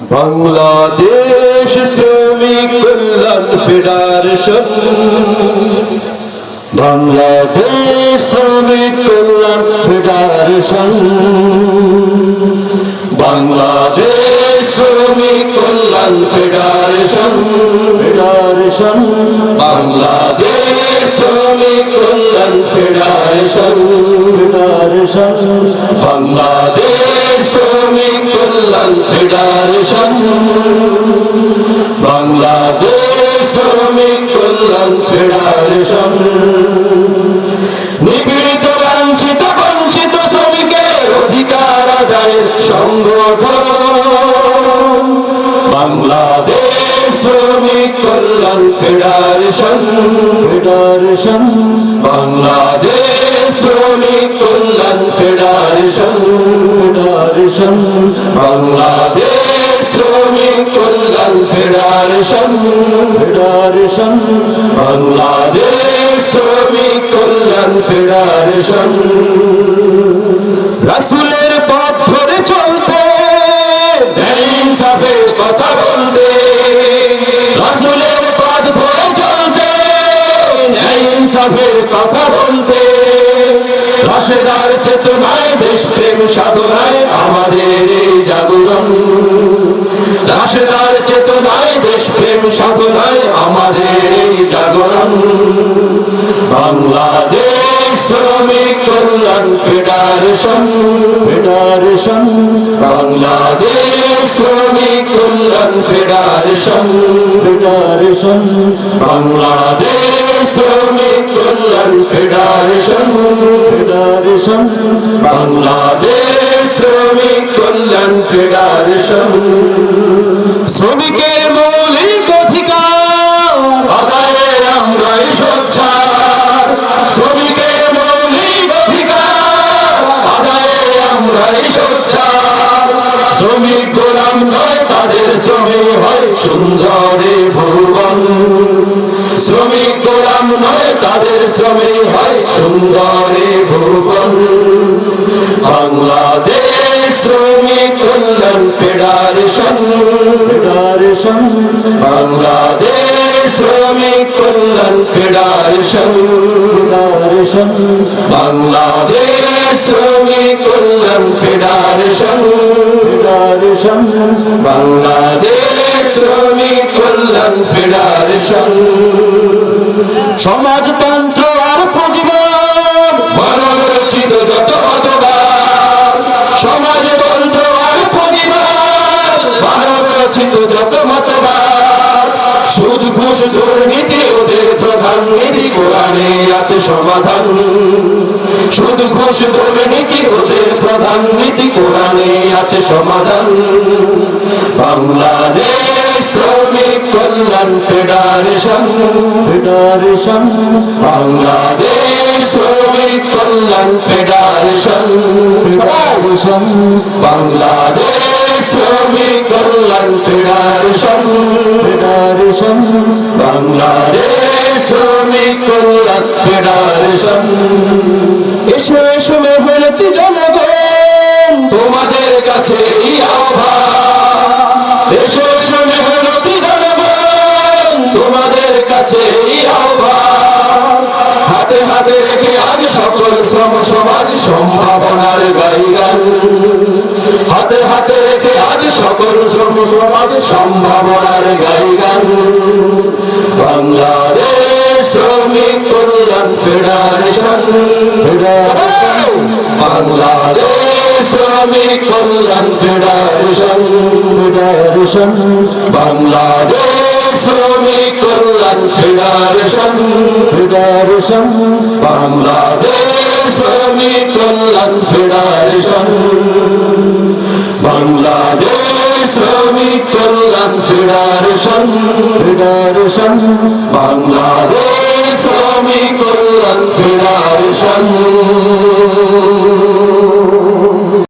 Bangladesh Sramik Kalyan federation. Bangladesh Sramik Kalyan federation. Bangladesh Sramik Kalyan federation. Federation. Bangladesh Sramik Kalyan federation. Federation. Bangladesh Sramik Kalyan federation Bangladesh Sramik Kalyan federation নিপীড়িত, লাঞ্ছিত, বঞ্চিত শ্রমিকের অধিকার আদায়ের সংগঠন। Bangladesh Sramik Kalyan federation federation federation federation Bangladesh Sramik Kalyan federation রাসুলের পথ ধরে চলতে ইনসাফের কথা বলতে। রাসুলের পথ ধরে চলতে ইনসাফের কথা বলতে। রাশেদার চেতনায় দেশ প্রেম সাধনায় সাধনায় আমাদের এই জাগরণ। Bangladesh Sramik Kalyan federation. Federation. Bangladesh Sramik Kalyan federation. Federation. Bangladesh Sramik Kalyan federation. Federation. Bangladesh Sramik Kalyan federation. শ্রমিকের হয় সুন্দরে ভুবন শ্রমিক গোলাম নয় তাদের শ্রমে হয় সুন্দরে ভুবন Bangladesh Sramik Kalyan federation. Federation. Bangladesh Sramik Kalyan federation. Federation. Bangladesh Sramik Kalyan federation. Federation. Bangladesh সমাজতন্ত্র আর মানব রচিত যত মতবাদ, সমাজতন্ত্র আর মানব রচিত যত মতবাদ সুদ ঘুষ দুর্নীতি ওদের প্রধান নীতি, কোরআনে আছে সমাধান। সুদ ঘুষ দুর্নীতি ওদের প্রধান নীতি, কোরআনে আছে সমাধান। Bangladesh Sramik Kalyan federation. Federation. Bangladesh Sramik Kalyan federation. Federation. Bangladesh Sramik Kalyan federation. Federation. Bangladesh Sramik Kalyan federation. কাছে হাতে হাতে রেখে আজ সকল শ্রম সমাজ সম্ভাবনার গাইগান হাতে হাতে রেখে আজ সকল শ্রম সমাজ সম্ভাবনার গাইগান Bangladesh Sramik Kalyan federation federation. Bangladesh Sramik Kalyan federation. Federation. Bangladesh Sramik Kalyan federation federation Bangladesh Sramik Kalyan federation Bangladesh Sramik Kalyan federation federation Bangladesh Sramik Kalyan federation